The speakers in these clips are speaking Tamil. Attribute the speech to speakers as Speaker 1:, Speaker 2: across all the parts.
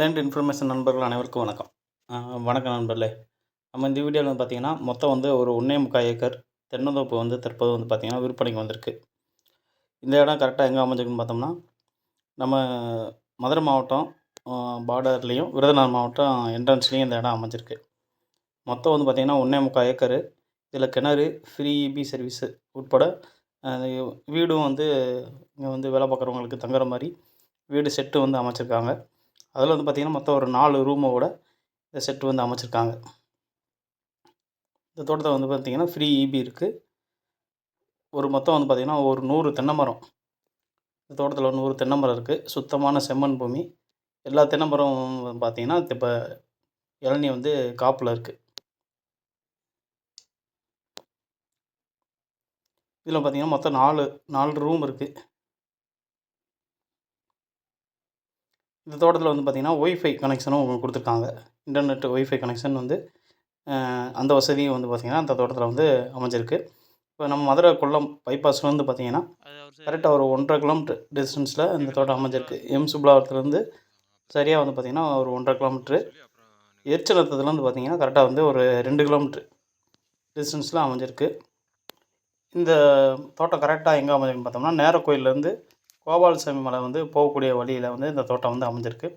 Speaker 1: லேண்ட் இன்ஃபர்மேஷன் நண்பர்கள் அனைவருக்கும் வணக்கம். வணக்கம் நண்பர்களே. நம்ம இந்த வீடியோவில் வந்து பார்த்திங்கன்னா மொத்தம் வந்து ஒரு ஒன்றே முக்கால் ஏக்கர் தென்னந்தோப்பு வந்து தற்போது வந்து பார்த்திங்கன்னா விற்பனைக்கு வந்திருக்கு. இந்த இடம் கரெக்டாக எங்கே அமைஞ்சிருக்குன்னு பார்த்தோம்னா நம்ம மதுரை மாவட்டம் பார்டர்லேயும் விருதுநகர் மாவட்டம் என்ட்ரன்ஸ்லேயும் இந்த இடம் அமைஞ்சிருக்கு. மொத்தம் வந்து பார்த்திங்கன்னா ஒன்றே முக்கால் ஏக்கரு. இதில் கிணறு ஃப்ரீ இபி சர்வீஸு உட்பட வீடும் வந்து இங்கே வந்து வேலை பார்க்குறவங்களுக்கு தங்குற மாதிரி வீடு செட்டு வந்து அமைச்சிருக்காங்க. அதில் வந்து பார்த்திங்கன்னா மொத்தம் ஒரு நாலு ரூமோட இந்த செட்டு வந்து அமைச்சிருக்காங்க. இந்த தோட்டத்தில் வந்து பார்த்திங்கன்னா ஃப்ரீ இபி இருக்குது ஒரு மொத்தம் வந்து பார்த்திங்கன்னா ஒரு நூறு தென்னை மரம் இந்த தோட்டத்தில் நூறு தென்னை மரம் இருக்குது சுத்தமான செம்மண் பூமி. எல்லா தென்னை மரம் பார்த்திங்கன்னா இப்போ இளநீ வந்து காப்பில் இருக்குது இதில் பார்த்திங்கன்னா மொத்தம் நாலு நாலு ரூம் இருக்குது இந்த தோட்டத்தில் வந்து பார்த்திங்கன்னா ஒய்ஃபை கனெக்ஷனும் கொடுத்துருக்காங்க. இன்டர்நெட் ஒய்ஃபை கனெக்ஷன் வந்து அந்த வசதியும் வந்து பார்த்திங்கன்னா அந்த தோட்டத்தில் வந்து அமைஞ்சிருக்கு. இப்போ நம்ம மதுரை கொல்லம் bypass ல இருந்து பார்த்திங்கன்னா கரெக்டாக ஒரு ஒன்றரை கிலோமீட்டர் டிஸ்டன்ஸில் இந்த தோட்டம் அமைஞ்சிருக்கு. எம் சுப்லாவரத்துலேருந்து சரியாக வந்து பார்த்திங்கன்னா ஒரு ஒன்றரை கிலோமீட்ரு எரிச்சலத்துலேருந்து பார்த்திங்கன்னா கரெக்டாக வந்து ஒரு ரெண்டு கிலோமீட்ரு டிஸ்டன்ஸில் அமைஞ்சிருக்கு. இந்த தோட்டம் கரெக்டாக எங்கே அமைஞ்சிருக்குன்னு பார்த்தோம்னா நேரக்கோயிலேருந்து கோபாலசாமி மலை வந்து போகக்கூடிய வழியில் வந்து இந்த தோட்டம் வந்து அமைஞ்சிருக்கு.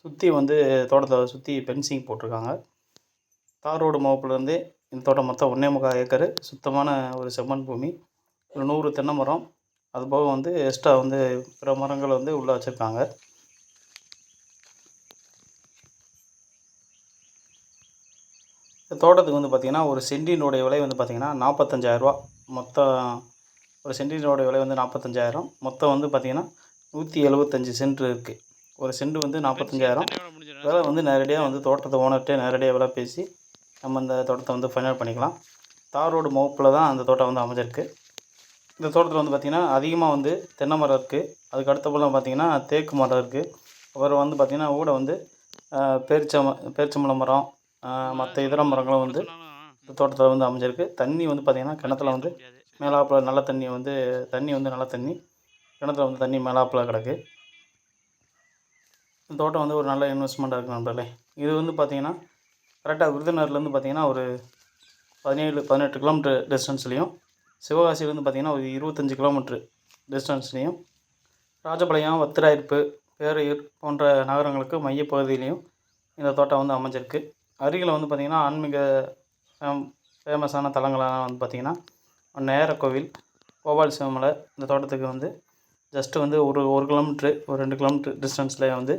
Speaker 1: சுற்றி வந்து தோட்டத்தை சுற்றி பென்சிங் போட்டிருக்காங்க. தார் ரோடு முகப்புலேருந்து இந்த தோட்டம் மொத்தம் ஒன்றே முக்கால் ஏக்கரு. சுத்தமான ஒரு செம்மண் பூமி. ஒரு நூறு தென்னை மரம். அதுபோக வந்து எக்ஸ்ட்ரா வந்து பிற மரங்கள் வந்து உள்ளே வச்சுருக்காங்க. இந்த தோட்டத்துக்கு வந்து பார்த்திங்கன்னா ஒரு சென்டினுடைய விலை வந்து பார்த்திங்கன்னா நாற்பத்தஞ்சாயிரரூபா மொத்தம் ஒரு சென்டினோட விலை வந்து நாற்பத்தஞ்சாயிரம். மொத்தம் வந்து பார்த்திங்கன்னா நூற்றி எழுபத்தஞ்சி சென்ட் இருக்குது ஒரு சென்ட் வந்து நாற்பத்தஞ்சாயிரம். விலை வந்து நேரடியாக வந்து தோட்டத்தை ஓனர்கிட்டே நேரடியாக விலை பேசி நம்ம இந்த தோட்டத்தை வந்து ஃபைனல் பண்ணிக்கலாம். தார் ரோடு முகப்பில் தான் அந்த தோட்டம் வந்து அமைஞ்சிருக்கு. இந்த தோட்டத்தில் வந்து பார்த்திங்கன்னா அதிகமாக வந்து தென்னை மரம் இருக்குது அதுக்கு அடுத்தப்பெல்லாம் பார்த்திங்கன்னா தேக்கு மரம் இருக்குது அப்புறம் வந்து பார்த்திங்கன்னா கூட வந்து ஆஹ், பேரிச்ச பேரிச்சம்பழம் மரம் மற்ற இதர மரங்களும் வந்து இந்த தோட்டத்தில் வந்து அமைஞ்சிருக்கு. தண்ணி வந்து பார்த்திங்கன்னா கிணத்துல வந்து மேலாப்பில் நல்ல தண்ணி வந்து தண்ணி வந்து நல்ல தண்ணி. கிணத்துல வந்து தண்ணி மேலாப்பில் கிடக்கு. இந்த தோட்டம் வந்து ஒரு நல்ல இன்வெஸ்ட்மெண்ட்டாக இருக்குது நண்பர்களே. இது வந்து பார்த்திங்கன்னா கரெக்டாக விருதுநகர்லேருந்து பார்த்திங்கன்னா ஒரு பதினேழு பதினெட்டு கிலோமீட்டர் டிஸ்டன்ஸ்லேயும் சிவகாசியிலேருந்து பார்த்திங்கன்னா ஒரு இருபத்தஞ்சி கிலோமீட்ரு டிஸ்டன்ஸ்லேயும் ராஜபாளையம் வத்திராயிருப்பு பேரையூர் போன்ற நகரங்களுக்கு மையப்பகுதியிலையும் இந்த தோட்டம் வந்து அமைஞ்சிருக்கு. அருகில் வந்து பார்த்திங்கன்னா ஆன்மீக ஃபேமஸான தலங்களான வந்து பார்த்திங்கன்னா நேர கோவில் கோபால் சிவமலை இந்த தோட்டத்துக்கு வந்து ஜஸ்ட்டு வந்து ஒரு ஒரு கிலோமீட்ரு ஒரு ரெண்டு கிலோமீட்ரு டிஸ்டன்ஸில் வந்து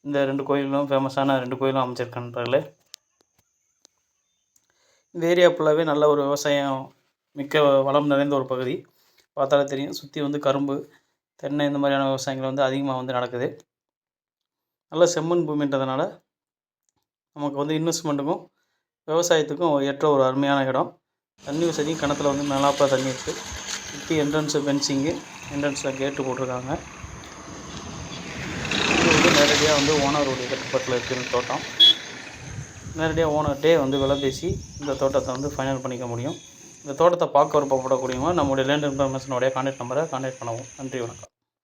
Speaker 1: இந்த ரெண்டு கோயிலும் ஃபேமஸான ரெண்டு கோயிலும் அமைச்சிருக்கின்றார்களே இந்த ஏரியா ஃபுல்லாகவே நல்ல ஒரு விவசாயம் மிக்க வளம் நிறைந்த ஒரு பகுதி. பார்த்தாலே தெரியும். சுற்றி வந்து கரும்பு தென்னை இந்த மாதிரியான விவசாயங்கள் வந்து அதிகமாக வந்து நடக்குது. நல்ல செம்மண் பூமின்றதுனால நமக்கு வந்து இன்வெஸ்ட்மெண்ட்டுக்கும் விவசாயத்துக்கும் ஏற்ற ஒரு அருமையான இடம். தண்ணி வசதி கிணத்துல வந்து மேலாப்பா தண்ணி இருக்குது சுற்றி என்ட்ரன்ஸு ஃபென்சிங்கு என்ட்ரன்ஸில் கேட்டு போட்டிருக்காங்க. இது வந்து நேரடியாக வந்து ஓனருடைய கட்டுப்பாட்டில் இருக்கிற தோட்டம். நேரடியாக ஓனர்கிட்டே வந்து விலை பேசி இந்த தோட்டத்தை வந்து ஃபைனல் பண்ணிக்க முடியும். இந்த தோட்டத்தை பார்க்க விருப்பப்படக்கூடியவங்க நம்முடைய லேண்ட் இன்ஃபர்மேஷனுடைய கான்டாக்ட் நம்பரை கான்டாக்ட் பண்ணவும். நன்றி வணக்கம்.